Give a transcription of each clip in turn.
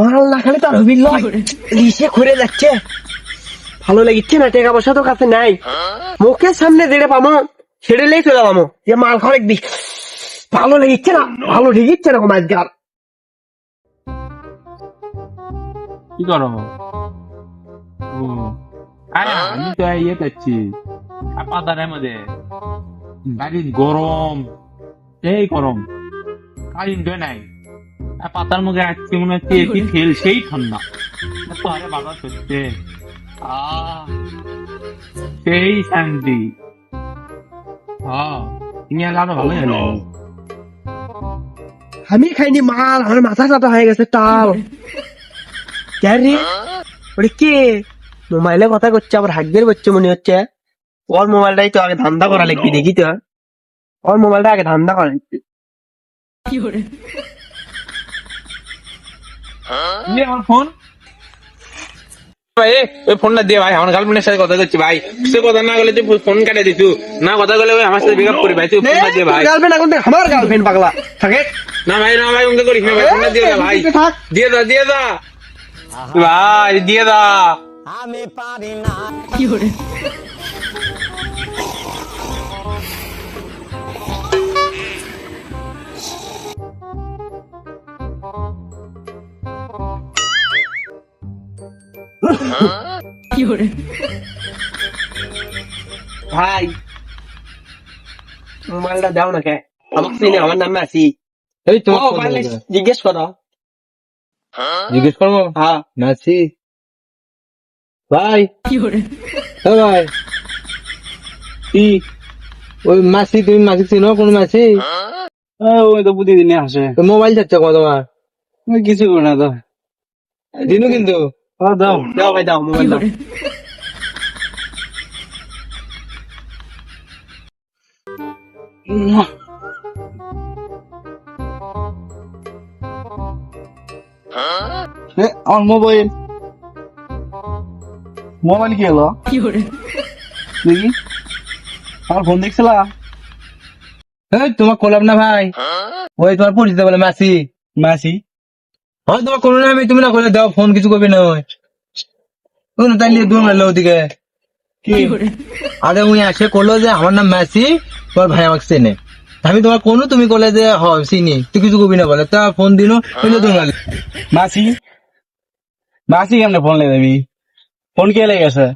মাল না খালে তার হবি লয়। লিসে ঘুরে যাচ্ছে। ভালো লাগিচ্ছে না টাকা পয়সা তো কাছে নাই। মুখের সামনে যেটা পামো সেটা লেই চলে পামো যে মাল খাওয়া দেখবি ভালো লাগিচ্ছে না ভালো ঠিকিচ্ছে না মাছ গার কি করো? ও। আরে আমি তো ইয়ে করছি পাতারের মধ্যে। বাড়ির গরম এই গরম। কারেন্ট নাই। পাতার মুখে আসছে মনে হচ্ছে এসি ফেল সেই ঠান্ডা। আরে বাবা হচ্ছে সেই শান্তি। তুমি আরও ভালো হলো আমি খাইনি মাল আমার মাথা চাটা হয়ে গেছে টাল। কেন রে? ওরে কে? মোবাইলে কথা করছে আবার হাগদের করছে মনে হচ্ছে। ওর মোবাইলটাই তো আগে ধান্দা করা লাগবি দেখি তো। ওর মোবাইলটা আগে ধান্দা করা লাগবি। নিয়ে আমার ফোন ভাই ওই ফোনটা দিয়ে ভাই আমার গার্লফ্রেন্ডের সাথে কথা করছি ভাই। সে কথা না বলে তুই ফোন কাটে দিছু। না কথা বলে আমার সাথে ব্রেকআপ করি ভাই তুই ফোনটা দিয়ে ভাই। গার্লফ্রেন্ড এখন আমার গার্লফ্রেন্ড পাগলা থাকে? না ভাই না ভাই উনকে করিস না ভাই ফোনটা দিয়ে দা ভাই। দিয়ে দা দিয়ে দা। ভাই দিয়ে দা। আমি পারি না। ভাই মোবাইলটা দাও না কে? আমার চিনি আমার নামে আছি। এই পারলে জিজ্ঞেস করো। জিজ্ঞেস করব? হ্যাঁ। নাচি ভাই। ও ভাই। কি ওই মাসি তুমি মাসি চিনো? কোন মাসি? ওই তো প্রতিদিনই আসে। তো মোবাইল চাচ্ছে কত তোমার কিছু করে না তো। দিনু কিন্তু। দাও দাও ভাই দাও মোবাইল দাও এ, আমার মোবাইল মোবাইল কি হলো দেখি আমার ফোন দেখছিলা এই তোমার কোলাম না ভাই। ওই তোমার পরিচিত বলে মাসি। মাসি? হয় তোমার কোনো নামে তুমি না করে দাও ফোন কিছু করবে না ওই তাই নিয়ে দূর মারলো ওদিকে। আরে উনি আসে করল যে আমার নাম মাসি তোমার ভাই আমাকে চেনে। আমি তোমার কোনো তুমি করলে যে হ চিনি। তুই কিছু করবি না বলে। তা ফোন দিল ওই দূর মারলো। মাসি? মাসি কেমনে ফোন লেগে দেবি? ফোন কে লেগেছে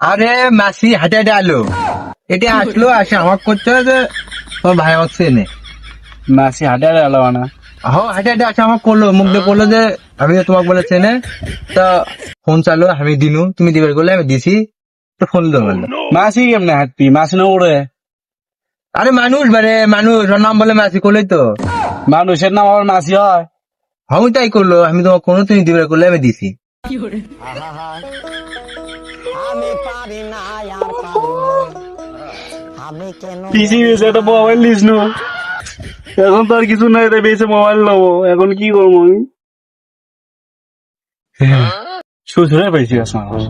আরে মাসি হাটে হাটে আলো। এটা আসলো আসে আমাকে করছে যে তোমার ভাই আমাকে চেনে। মাসি হাটে হাটে এলো না হ হাটে হাটে আসে আমাকে করল মুখ দিয়ে করল যে আমি তোমাকে বলে চেনে তা ফোন চালো আমি দিনু তুমি আমি দিছি। তো ফোন দিতে পারল মাসি কেমনে হাঁটবি মাসি না উড়ে? আরে মানুষ মানে মানুষ ওর নাম বলে মাসি করলেই তো। মানুষের নাম আবার মাসি হয়? আমি তাই করল আমি তোমার কোনো তুমি দিবে করলে আমি দিছি। আমি পারি না আর পারি না। আমি কেন পিসি লিস এখন তো আর কিছু নাই তাই বেঁচে মোবাইল নেব। এখন কি করব আমি? শ্বশুরে পাইছি আসলে